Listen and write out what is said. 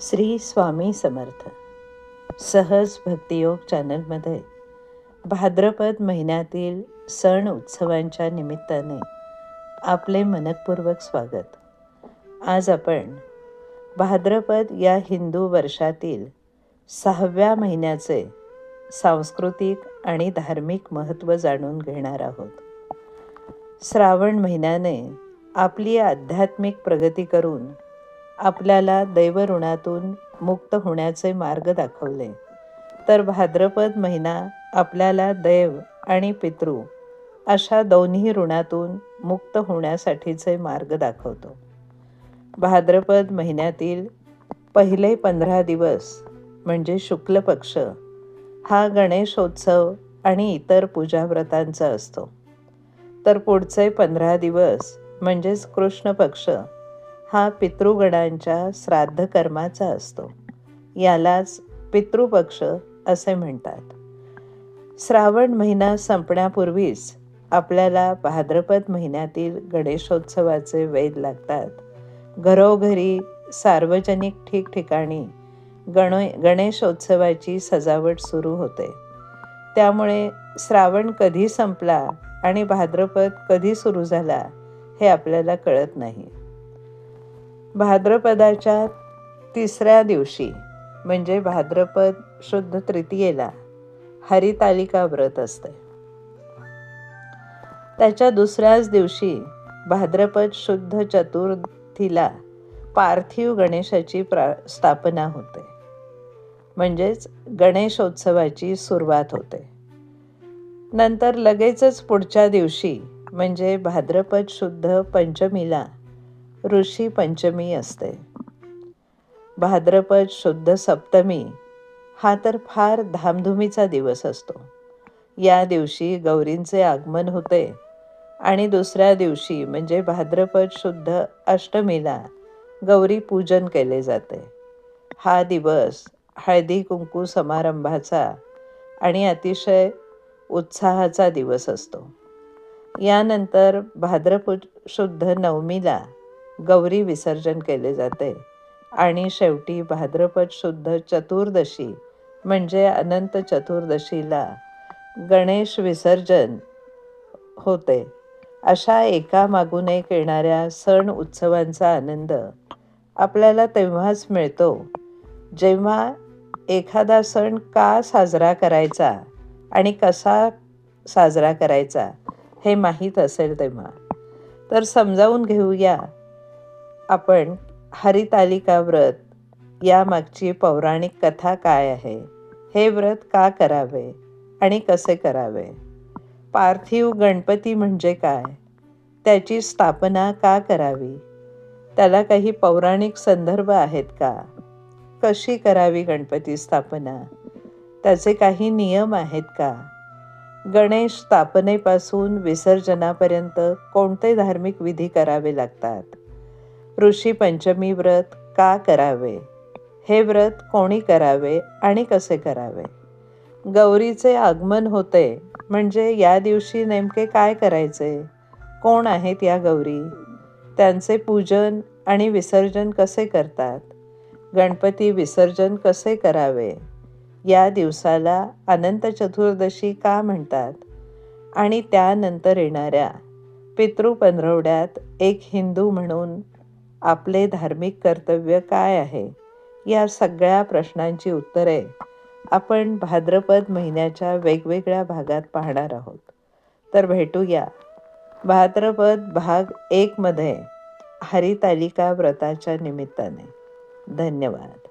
श्री स्वामी समर्थ. सहज भक्तियोग चॅनलमध्ये भाद्रपद महिन्यातील सण उत्सवांच्या निमित्ताने आपले मनपूर्वक स्वागत. आज आपण भाद्रपद या हिंदू वर्षातील सहाव्या महिन्याचे सांस्कृतिक आणि धार्मिक महत्त्व जाणून घेणार आहोत. श्रावण महिन्याने आपली आध्यात्मिक प्रगती करून आपल्याला दैवऋणातून मुक्त होण्याचे मार्ग दाखवले. तर भाद्रपद महिना आपल्याला दैव आणि पितृ अशा दोन्ही ऋणातून मुक्त होण्यासाठीचे मार्ग दाखवतो. भाद्रपद महिन्यातील पहिले पंधरा दिवस म्हणजे शुक्ल पक्ष हा गणेशोत्सव आणि इतर पूजाव्रतांचा असतो. तर पुढचे पंधरा दिवस म्हणजेच कृष्ण पक्ष हा पितृगणांच्या श्राद्धकर्माचा असतो. यालाच पितृपक्ष असे म्हणतात. श्रावण महिना संपण्यापूर्वीच आपल्याला भाद्रपद महिन्यातील गणेशोत्सवाचे वेध लागतात. घरोघरी सार्वजनिक ठिकठिकाणी गण गणेशोत्सवाची सजावट सुरू होते. त्यामुळे श्रावण कधी संपला आणि भाद्रपद कधी सुरू झाला हे आपल्याला कळत नाही. भाद्रपदाच्या तिसऱ्या दिवशी म्हणजे भाद्रपद शुद्ध तृतीयेला हरितालिका व्रत असते. त्याच्या दुसऱ्याच दिवशी भाद्रपद शुद्ध चतुर्थीला पार्थिव गणेशाची प्रा स्थापना होते. म्हणजेच गणेशोत्सवाची सुरुवात होते. नंतर लगेचच पुढच्या दिवशी म्हणजे भाद्रपद शुद्ध पंचमीला ऋषी पंचमी असते. भाद्रपद शुद्ध सप्तमी हा तर फार धामधुमीचा दिवस असतो. या दिवशी गौरींचे आगमन होते आणि दुसऱ्या दिवशी म्हणजे भाद्रपद शुद्ध अष्टमीला गौरी पूजन केले जाते. हा दिवस हळदी कुंकू समारंभाचा आणि अतिशय उत्साहाचा दिवस असतो. यानंतर भाद्रपद शुद्ध नवमीला गौरी विसर्जन केले जाते. आणि शेवटी भाद्रपद शुद्ध चतुर्दशी म्हणजे अनंत चतुर्दशीला गणेश विसर्जन होते. अशा एकामागून एक येणाऱ्या सण उत्सवांचा आनंद आपल्याला तेव्हाच मिळतो जेव्हा एखादा सण का साजरा करायचा आणि कसा साजरा करायचा हे माहीत असेल तेव्हा. तर समजावून घेऊया आपण हरितालिका व्रत यामागची पौराणिक कथा काय आहे? हे व्रत का करावे आणि कसे करावे? पार्थिव गणपती म्हणजे काय? त्याची स्थापना का करावी? त्याला काही पौराणिक संदर्भ आहेत का? कशी करावी गणपती स्थापना? त्याचे काही नियम आहेत का? गणेश स्थापनेपासून विसर्जनापर्यंत कोणते धार्मिक विधी करावे लागतात? ऋषी पंचमी व्रत का करावे? हे व्रत कोणी करावे आणि कसे करावे? गौरीचे आगमन होते म्हणजे या दिवशी नेमके काय करायचे? कोण आहेत या गौरी? त्यांचे पूजन आणि विसर्जन कसे करतात? गणपती विसर्जन कसे करावे? या दिवसाला अनंत चतुर्दशी का म्हणतात? आणि त्यानंतर येणाऱ्या पितृपंधरवड्यात एक हिंदू म्हणून आपले धार्मिक कर्तव्य काय आहे? या सगळ्या प्रश्नांची उत्तरे आपण भाद्रपद महिन्याच्या वेगवेगळ्या भागात पाहणार आहोत. तर भेटूया. भाद्रपद भाग एकमध्ये हरितालिका व्रताच्या निमित्ताने. धन्यवाद.